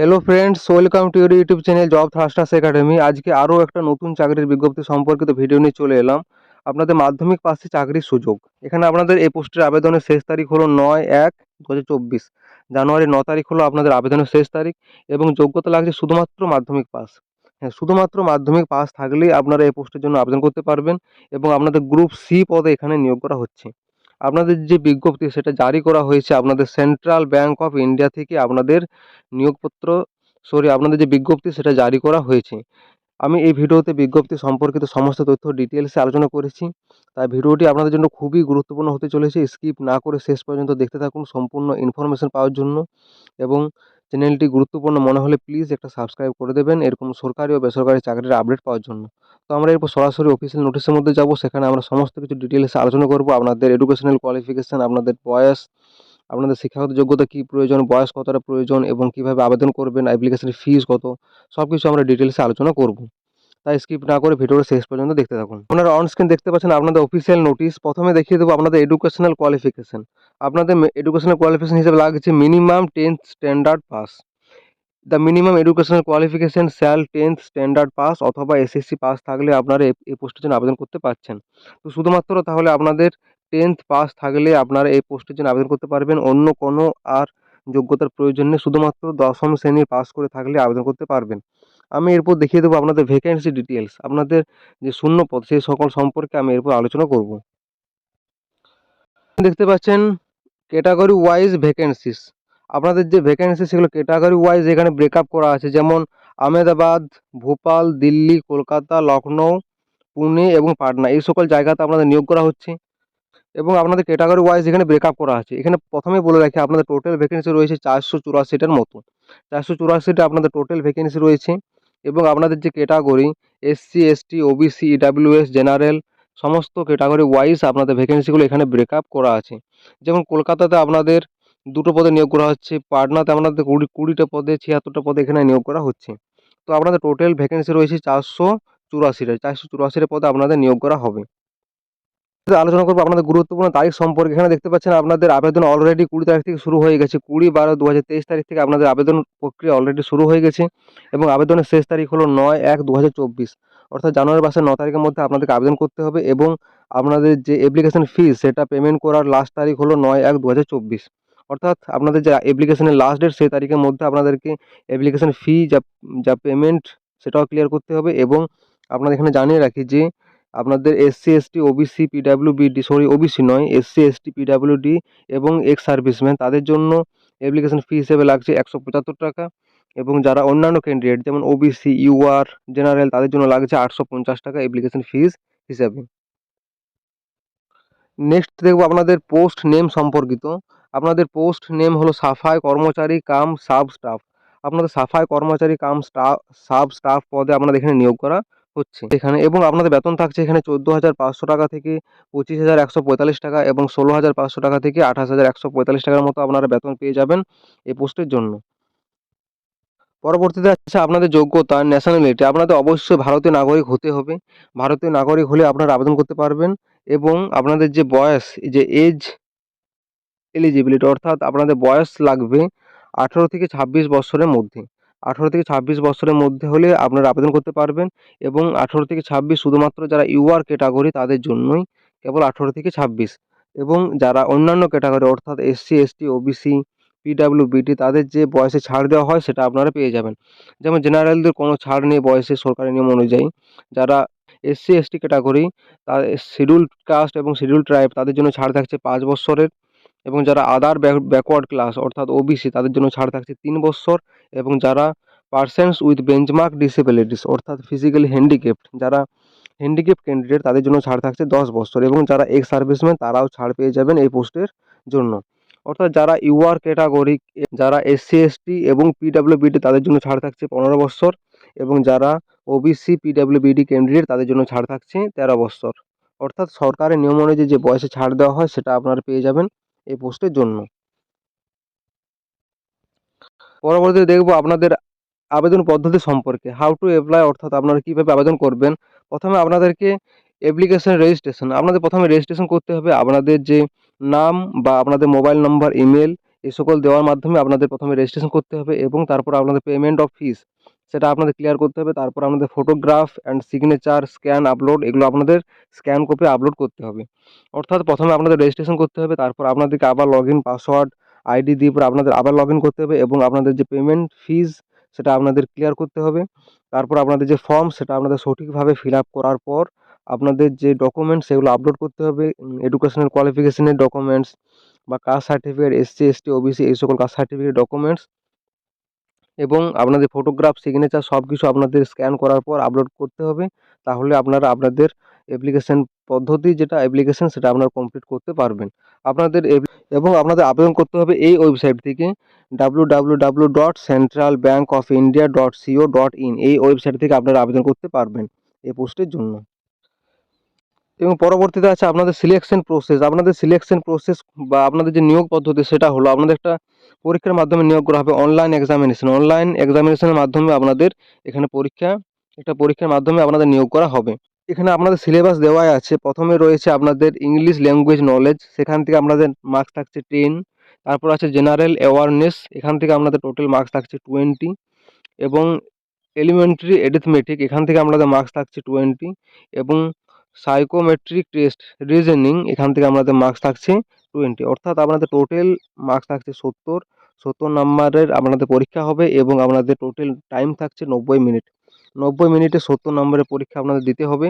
Hello friends welcome to your YouTube channel job thrusters academy আজকে আরও একটা নতুন চাকরির বিজ্ঞপ্তি সম্পর্কিত ভিডিও নিয়ে চলে এলাম। আপনাদের মাধ্যমিক পাশে চাকরির সুযোগ। এখানে আপনাদের এই পোস্টের আবেদনের শেষ তারিখ হলো নয় এক দু জানুয়ারি ন তারিখ হলো আপনাদের আবেদনের শেষ তারিখ এবং যোগ্যতা লাগছে শুধুমাত্র মাধ্যমিক পাস হ্যাঁ শুধুমাত্র মাধ্যমিক পাস থাকলেই আপনারা এই পোস্টের জন্য আবেদন করতে পারবেন এবং আপনাদের গ্রুপ সি পদে এখানে নিয়োগ করা হচ্ছে। আপনাদের যে বিজ্ঞপ্তি সেটা জারি করা হয়েছে আপনাদের সেন্ট্রাল ব্যাংক অফ ইন্ডিয়া থেকে আপনাদের নিয়োগপত্র সরি আপনাদের যে বিজ্ঞপ্তি সেটা জারি করা হয়েছে। আমি এই ভিডিওতে বিজ্ঞপ্তি সম্পর্কিত সমস্ত তথ্য ডিটেলসে আলোচনা করেছি। তাই ভিডিওটি আপনাদের জন্য খুবই গুরুত্বপূর্ণ হতে চলেছে। স্কিপ না করে শেষ পর্যন্ত দেখতে থাকুন। সম্পূর্ণ ইনফরমেশন পাওয়ার জন্য এবং চ্যানেলটি গুরুত্বপূর্ণ, মনে হলে প্লিজ একটা সাবস্ক্রাইব করে দেবেন, এরকম সরকারি ও বেসরকারি চাকরির আপডেট পাওয়ার জন্য। তো আমরা এরপর সরাসরি অফিসিয়াল নোটিশের মধ্যে যাব, সেখানে আমরা সমস্ত কিছু ডিটেলসে আলোচনা করব, আপনাদের এডুকেশনাল কোয়ালিফিকেশান আপনাদের বয়স, আপনাদের শিক্ষাগত যোগ্যতা কী প্রয়োজন, বয়স কতটা প্রয়োজন এবং কীভাবে আবেদন করবেন অ্যাপ্লিকেশনের ফিজ কত সব কিছু আমরা ডিটেলসে আলোচনা করব। তাই স্কিপ না করে ভিডিওটা শেষ পর্যন্ত দেখতে থাকুন। আপনারা অন স্ক্রিন দেখতে পাচ্ছেন আপনাদের অফিসিয়াল নোটিশ প্রথমে দেখিয়ে দেবো আপনাদের এডুকেশনাল কোয়ালিফিকেশান আপনাদের এডুকেশনাল কোয়ালিফিকেশান হিসেবে লাগছে minimum tenth standard pass the minimum educational qualification shall tenth standard pass অথবা এসএসসি পাস থাকলে আপনারা এই পোস্টের জন্য আবেদন করতে পারছেন। তো শুধুমাত্র তাহলে আপনাদের টেন্থ পাস থাকলে আপনারা এই পোস্টের জন্য আবেদন করতে পারবেন। অন্য কোনো আর যোগ্যতার প্রয়োজন নেই। শুধুমাত্র দশম শ্রেণির পাস করে থাকলে আবেদন করতে পারবেন। আমি এরপর দেখিয়ে দেবো আপনাদের ভ্যাকেন্সি ডিটেলস আপনাদের যে শূন্য পদ, সেই সকল সম্পর্কে আমি এরপর আলোচনা করব। দেখতে পাচ্ছেন ক্যাটাগরি ওয়াইজ ভ্যাকেন্সিস আপনাদের যে ভ্যাকেন্সি সেগুলো ক্যাটাগরি ওয়াইজ এখানে ব্রেকআপ করা আছে। যেমন আমেদাবাদ ভোপাল, দিল্লি, কলকাতা লখনৌ পুনে এবং পাটনা। এই সকল জায়গাতে আপনাদের নিয়োগ করা হচ্ছে। এবং আপনাদের ক্যাটাগরি ওয়াইজ এখানে ব্রেকআপ করা আছে। এখানে প্রথমে বলে রাখি, আপনাদের টোটাল ভ্যাকেন্সি রয়েছে চারশো চুরাশিটার মতো। চারশো চুরাশিটা আপনাদের টোটাল ভ্যাকেন্সি রয়েছে। এবং আপনাদের যে category SC ST OBC EWS general সমস্ত ক্যাটাগরি ওয়াইজ আপনাদের ভ্যাকেন্সিগুলো এখানে ব্রেকআপ করা আছে। যেমন কলকাতাতে আপনাদের দুটো পদে নিয়োগ করা হচ্ছে, পাটনাতে আপনাদের কুড়ি, কুড়িটা পদে, ছিয়াত্তরটা পদে এখানে নিয়োগ করা হচ্ছে। তো আপনাদের টোটাল ভ্যাকেন্সি রয়েছে চারশো চুরাশিটা চারশো চুরাশিটা পদে আপনাদের নিয়োগ করা হবে। আলোচনা করব আপনাদের গুরুত্বপূর্ণ তারিখ সম্পর্কে। এখানে দেখতে পাচ্ছেন আপনাদের আবেদন অলরেডি কুড়ি তারিখ থেকে শুরু হয়ে গেছে। কুড়ি বারো দু তারিখ থেকে আপনাদের আবেদন প্রক্রিয়া অলরেডি শুরু হয়ে গেছে এবং আবেদনের শেষ তারিখ হলো নয় এক দু অর্থাৎ জানুয়ারি মাসের ন তারিখের মধ্যে আপনাদেরকে আবেদন করতে হবে এবং আপনাদের যে অ্যাপ্লিকেশন ফিস সেটা পেমেন্ট করার লাস্ট তারিখ হলো নয় এক দু অর্থাৎ আপনাদের যে অ্যাপ্লিকেশনের লাস্ট ডেট সেই তারিখের মধ্যে আপনাদেরকে অ্যাপ্লিকেশন ফি যা যা পেমেন্ট সেটাও ক্লিয়ার করতে হবে এবং আপনাদের এখানে জানিয়ে রাখি যে আপনাদের SC ST OBC PWBD sorry OBC নয় এসসি এসটি পিডাব্লিউডি এবং এক্স সার্ভিসম্যান তাদের জন্য অ্যাপ্লিকেশন ফি হিসেবে লাগছে একশো পঁচাত্তর টাকা এবং যারা অন্যান্য ক্যান্ডিডেট যেমন ওবিসি ইউআর জেনারেল তাদের জন্য লাগছে আটশো পঞ্চাশ টাকা অ্যাপ্লিকেশন ফিস হিসাবে। নেক্সট দেখব আপনাদের পোস্ট নেম সম্পর্কিত। আপনাদের পোস্ট নেম হলো সাফাই কর্মচারী কাম সাব স্টাফ আপনাদের সাফাই কর্মচারী কাম স্টাফ সাব স্টাফ পদে আপনাদের এখানে নিয়োগ করা। হচ্ছে। এখানে এবং আপনাদের বেতন থাকছে এখানে চোদ্দ হাজার পাঁচশো টাকা থেকে পঁচিশ হাজার একশো পঁয়তাল্লিশ টাকা এবং ষোলো হাজার পাঁচশো টাকা থেকে আঠাশ হাজার একশো পঁয়তাল্লিশ টাকার মতো আপনারা বেতন পেয়ে যাবেন এই পোস্টের জন্য। পরবর্তীতে আছে আপনাদের যোগ্যতা ন্যাশনালিটি আপনাদের অবশ্যই ভারতীয় নাগরিক হতে হবে। ভারতীয় নাগরিক হলে আপনারা আবেদন করতে পারবেন এবং আপনাদের যে বয়স যে এজ এলিজিবিলিটি অর্থাৎ আপনাদের বয়স লাগবে আঠেরো থেকে ছাব্বিশ বছরের মধ্যে। আঠেরো থেকে ছাব্বিশ বছরের মধ্যে হলে আপনারা আবেদন করতে পারবেন এবং আঠেরো থেকে ছাব্বিশ শুধুমাত্র যারা ইউআর ক্যাটাগরি তাদের জন্যই কেবল আঠেরো থেকে ছাব্বিশ। এবং যারা অন্যান্য ক্যাটাগরি অর্থাৎ এসসি এসটি ওবিসি পিডাব্লিউবিটি তাদের যে বয়সে ছাড় দেওয়া হয় সেটা আপনারা পেয়ে যাবেন। যেমন জেনারেলদের কোনো ছাড় নেই বয়সে, সরকারি নিয়ম অনুযায়ী। যারা এসসি এসটি ক্যাটাগরি তার শিডিউল কাস্ট এবং শিডিউল ট্রাইব তাদের জন্য ছাড় থাকছে পাঁচ বছরের। এবং যারা আদার ব্যাকওয়ার্ড ক্লাস অর্থাৎ ওবিসি তাদের জন্য ছাড় থাকছে তিন বছর এবং যারা পার্সেন্স উইথ বেঞ্চমার্ক ডিসেবিলিটিস অর্থাৎ ফিজিক্যালি হ্যান্ডিক্যাপ্ট যারা হ্যান্ডিক্যাপ্ট ক্যান্ডিডেট তাদের জন্য ছাড় থাকছে দশ বছর এবং যারা এক্স সার্ভিসম্যান তারাও ছাড় পেয়ে যাবেন এই পোস্টের জন্য। অর্থাৎ যারা ইউআর ক্যাটাগরি যারা এসসি এসটি এবং পিডাব্লিউবিডি তাদের জন্য ছাড় থাকছে পনেরো বছর এবং যারা ওবিসি পিডাব্লিউবিডি ক্যান্ডিডেট তাদের জন্য ছাড় থাকছে তেরো বছর। অর্থাৎ সরকারের নিয়ম অনুযায়ী যে বয়সে ছাড় দেওয়া হয়, সেটা আপনারা পেয়ে যাবেন। এই পোস্টের জন্য। পরবর্তীতে দেখব আপনাদের আবেদন পদ্ধতি সম্পর্কে। হাউ টু অ্যাপ্লাই অর্থাৎ আপনারা কীভাবে আবেদন করবেন। প্রথমে আপনাদেরকে অ্যাপ্লিকেশন রেজিস্ট্রেশন আপনাদের প্রথমে রেজিস্ট্রেশন করতে হবে আপনাদের যে নাম বা আপনাদের মোবাইল নাম্বার ইমেল এই সকল দেওয়ার মাধ্যমে আপনাদের প্রথমে রেজিস্ট্রেশন করতে হবে এবং তারপর আপনাদের পেমেন্ট অফ ফিস সেটা আপনাদের ক্লিয়ার করতে হবে। তারপর আপনাদের photograph and signature scan upload এগুলো আপনাদের স্ক্যান কপি আপলোড করতে হবে। অর্থাৎ প্রথমে আপনাদের রেজিস্ট্রেশন করতে হবে, তারপর আপনাদেরকে আবার লগ ইন পাসওয়ার্ড আইডি দিয়ে পরে আপনাদের আবার লগ করতে হবে এবং আপনাদের যে পেমেন্ট ফিজ সেটা আপনাদের ক্লিয়ার করতে হবে। তারপর আপনাদের যে ফর্ম সেটা আপনাদের সঠিকভাবে ফিল করার পর আপনাদের যে ডকুমেন্টস সেগুলো আপলোড করতে হবে। এডুকেশনাল কোয়ালিফিকেশনের ডকুমেন্টস বা caste certificate SC ST OBC এই সকল কাস্ট সার্টিফিকেট ডকুমেন্টস এবং আপনাদের ফটোগ্রাফ সিগনেচার সব কিছু আপনাদের স্ক্যান করার পর আপলোড করতে হবে। তাহলে আপনারা আপনাদের অ্যাপ্লিকেশন পদ্ধতি যেটা অ্যাপ্লিকেশন সেটা আপনারা কমপ্লিট করতে পারবেন। আপনাদের এব- আপনাদের আবেদন করতে হবে এই ওয়েবসাইট থেকে W W W dot Central Bank of India dot CO dot in এই ওয়েবসাইট থেকে আপনারা আবেদন করতে পারবেন এই পোস্টের জন্য। এবং পরবর্তীতে আছে আপনাদের সিলেকশন প্রসেস আপনাদের সিলেকশন প্রসেস বা আপনাদের যে নিয়োগ পদ্ধতি সেটা হলো আপনাদের একটা পরীক্ষার মাধ্যমে নিয়োগ করা হবে অনলাইন এক্সামিনেশন অনলাইন এক্সামিনেশনের মাধ্যমে আপনাদের এখানে পরীক্ষা, একটা পরীক্ষার মাধ্যমে আপনাদের নিয়োগ করা হবে। এখানে আপনাদের সিলেবাস দেওয়াই আছে। প্রথমে রয়েছে আপনাদের ইংলিশ ল্যাঙ্গুয়েজ নলেজ সেখান থেকে আপনাদের মার্কস থাকছে টেন তারপর আছে জেনারেল অ্যাওয়ারনেস এখান থেকে আপনাদের টোটাল মার্কস থাকছে টোয়েন্টি এবং এলিমেন্টারি এডিথমেটিক এখান থেকে আপনাদের মার্কস থাকছে টোয়েন্টি এবং সাইকোমেট্রিক টেস্ট রিজনিং এখান থেকে আপনাদের মার্কস থাকছে টোয়েন্টি অর্থাৎ আপনাদের টোটাল মার্কস থাকছে সত্তর সত্তর নাম্বারের আপনাদের পরীক্ষা হবে এবং আপনাদের টোটাল টাইম থাকছে নব্বই মিনিট নব্বই মিনিটে সত্তর নম্বরের পরীক্ষা আপনাদের দিতে হবে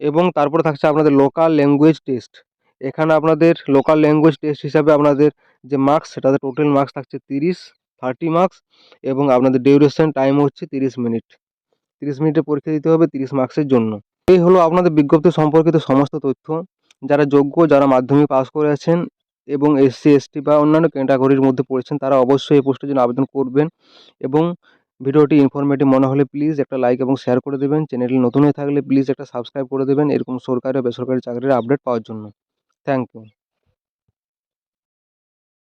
এবং তারপরে থাকছে আপনাদের লোকাল ল্যাঙ্গুয়েজ টেস্ট এখানে আপনাদের লোকাল ল্যাঙ্গুয়েজ টেস্ট হিসাবে আপনাদের যে মার্কস সেটাতে টোটাল মার্কস থাকছে তিরিশ থার্টি মার্কস এবং আপনাদের ডিউরেশন টাইম হচ্ছে তিরিশ মিনিট তিরিশ মিনিটে পরীক্ষা দিতে হবে তিরিশ মার্কসের জন্য। এই হলো আপনাদের বিজ্ঞপ্তি সম্পর্কিত সমস্ত তথ্য। যারা যোগ্য, যারা মাধ্যমিক পাস করে আছেন এবং এসসি, এসটি বা অন্যান্য ক্যাটাগরির মধ্যে পড়েছেন, তারা অবশ্যই এই পোস্টের জন্য আবেদন করবেন এবং ভিডিওটি ইনফরমেটিভ মনে হলে প্লিজ একটা লাইক এবং শেয়ার করে দেবেন। চ্যানেলটি নতুন হয়ে থাকলে প্লিজ একটা সাবস্ক্রাইব করে দেবেন, এরকম সরকারি ও বেসরকারি চাকরির আপডেট পাওয়ার জন্য। Thank you